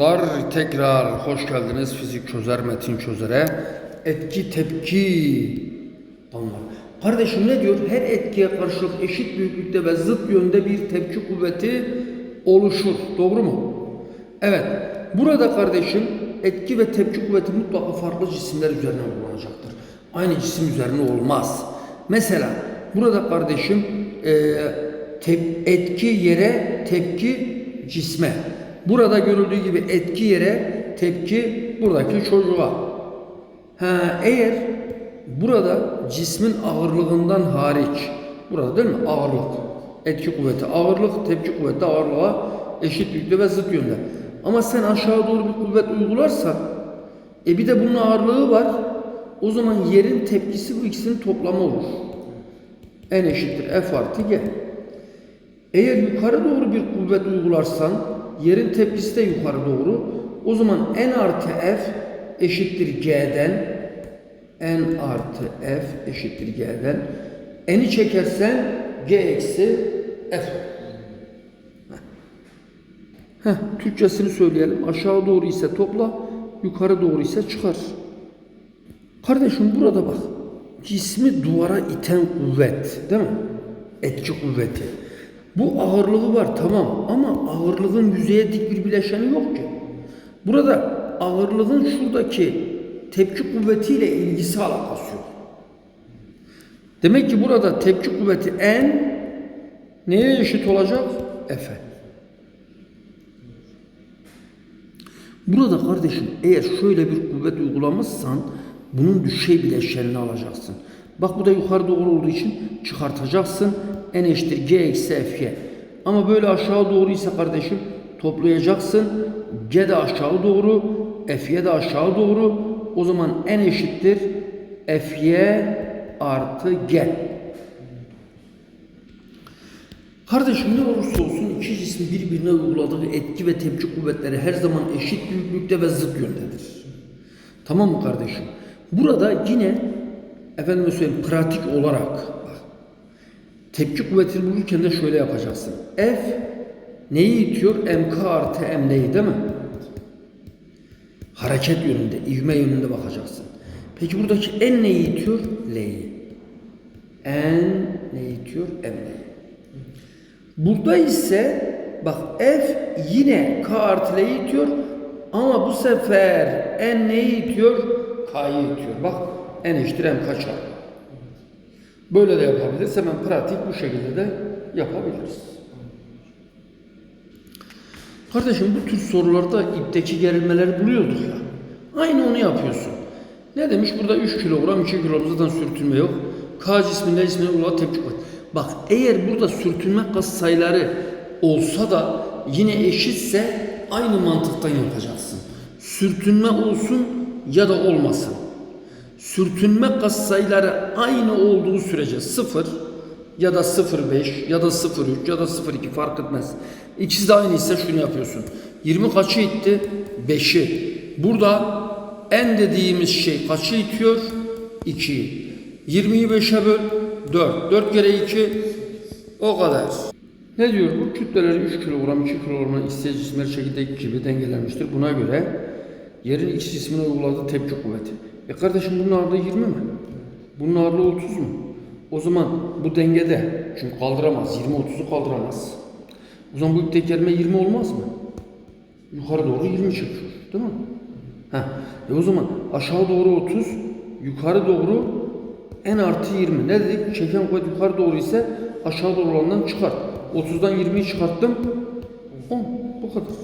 çocuklar tekrar hoş geldiniz fizik çözer metin çözere. Etki tepki. Tamam. Kardeşim ne diyor? Her etkiye karşılık eşit büyüklükte ve zıt yönde bir tepki kuvveti oluşur. Doğru mu? Evet. Burada kardeşim etki ve tepki kuvveti mutlaka farklı cisimler üzerine uygulanacaktır. Aynı cisim üzerine olmaz. Mesela burada kardeşim e, tep- etki yere, tepki cisme. Burada görüldüğü gibi etki yere, tepki buradaki çocuğa. Ha, eğer burada cismin ağırlığından hariç, burada değil mi? Ağırlık, etki kuvveti, ağırlık, tepki kuvveti ağırlığa eşit büyüklükte ve zıt yönde. Ama sen aşağı doğru bir kuvvet uygularsan, e bir de bunun ağırlığı var, o zaman yerin tepkisi bu ikisinin toplamı olur. N eşittir F artı G. Eğer yukarı doğru bir kuvvet uygularsan yerin tepkisi de yukarı doğru. O zaman N artı F eşittir G'den N artı F eşittir G'den N'i çekersen G eksi F. Heh, Türkçesini söyleyelim. Aşağı doğru ise topla, yukarı doğru ise çıkar. Kardeşim burada bak. Cismi duvara iten kuvvet, değil mi? Etki kuvveti. Bu ağırlığı var tamam ama ağırlığın yüzeye dik bir bileşeni yok ki. Burada ağırlığın şuradaki tepki kuvvetiyle ilgisi alakası yok. Demek ki burada tepki kuvveti N neye eşit olacak? F'e. Burada kardeşim eğer şöyle bir kuvvet uygulamışsan bunun düşey bileşenini alacaksın. Bak bu da yukarı doğru olduğu için çıkartacaksın. N eşittir G eksi F'ye. Ama böyle aşağı doğru ise kardeşim toplayacaksın. G de aşağı doğru, F'ye de aşağı doğru. O zaman N eşittir F'ye artı G. Kardeşim ne olursa olsun iki cismin birbirine uyguladığı etki ve tepki kuvvetleri her zaman eşit büyüklükte ve zıt yöndedir. Tamam mı kardeşim? Burada yine efendime söyleyeyim pratik olarak tepki kuvvetini bulurken de şöyle yapacaksın. F neyi itiyor? MK artı M neyi değil mi? Hareket yönünde, ivme yönünde bakacaksın. Peki buradaki N neyi itiyor? L'yi. N neyi itiyor? M neyi. Burada ise bak F yine K artı L'yi itiyor ama bu sefer N neyi itiyor? K'yı itiyor. Bak N eşittir M kaçar. Böyle de yapabiliriz. Hemen pratik bu şekilde de yapabiliriz. Kardeşim bu tür sorularda ipteki gerilmeleri buluyorduk ya. Aynı onu yapıyorsun. Ne demiş? Burada 3 kilogram, 2 kilogram zaten sürtünme yok. K cisminde cismine uygulanan tepki kuvveti. Bak eğer burada sürtünme kas sayıları olsa da yine eşitse aynı mantıktan yapacaksın. Sürtünme olsun ya da olmasın. Sürtünme kas sayıları aynı olduğu sürece 0 ya da 0.5 ya da 0.3 ya da 0.2 fark etmez. İkisi de aynı ise şunu yapıyorsun. 20 kaçı itti? 5'i. Burada en dediğimiz şey kaçı itiyor? 2'yi. 20'yi 5'e böl 4. 4 kere 2 o kadar. Ne diyor bu? Kütleleri 3 kilogram, 2 kilogramla isteği cisimler çekirdek gibi dengelenmiştir. Buna göre yerin X cismine uyguladığı tepki kuvveti. E kardeşim bunun ağırlığı 20 mi? Bunun ağırlığı 30 mu? O zaman bu dengede. Çünkü kaldıramaz. 20-30'u kaldıramaz. O zaman bu ipteki gelme 20 olmaz mı? Yukarı doğru 20 çıkıyor. Değil mi? Heh. E o zaman aşağı doğru 30, yukarı doğru n artı 20. Ne dedik? Çeken kuvvet yukarı doğru ise aşağı doğru olandan çıkart. 30'dan 20'yi çıkarttım. 10. Bu kadar.